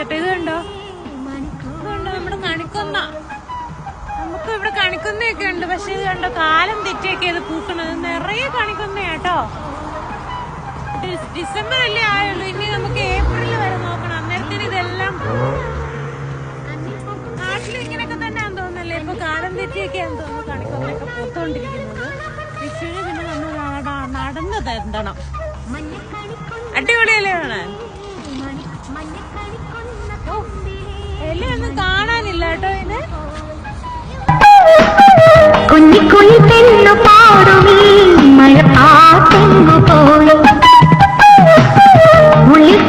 കാണിച്ചട്ടെ ഇത് കണ്ടോ? കണ്ടോ നമ്മുടെ കണിക്കൊന്ന? നമുക്ക് ഇവിടെ കണിക്കൊന്നയൊക്കെ ഉണ്ട് പക്ഷെ ഇത് കണ്ടോ? കാലം തെറ്റിയൊക്കെ ഇത് പൂക്കണത് നിറയെ കണിക്കൊന്നയാട്ടോ ഡിസംബർ അല്ലേ ആയുള്ളൂ. ഇനി നമുക്ക് ഏപ്രിൽ വരെ നോക്കണം. അന്നേരത്തിന് ഇതെല്ലാം നാട്ടിൽ ഇങ്ങനെയൊക്കെ തന്നെയാന്ന് തോന്നുന്നല്ലേ? ഇപ്പൊ കാലം തെറ്റിയൊക്കെയാന്ന് തോന്നുന്നു കണിക്കൊന്നയൊക്കെ പൂത്തോണ്ടിരിക്കുന്നത്. വിഷുവിന് പിന്നെ നമ്മൾ നട- നടന്ന് തരണം അടിപൊളിയല്ലേ കാണാൻ? ഓ, എല്ലയൊന്നും കാണാനില്ല കേട്ടോ ഇത്. കുഞ്ഞിക്കുഞ്ഞി പെണ്ണു പാടുമീ മഴ കാറ്റെങ്ങു പോയി ഉള്ളിൽ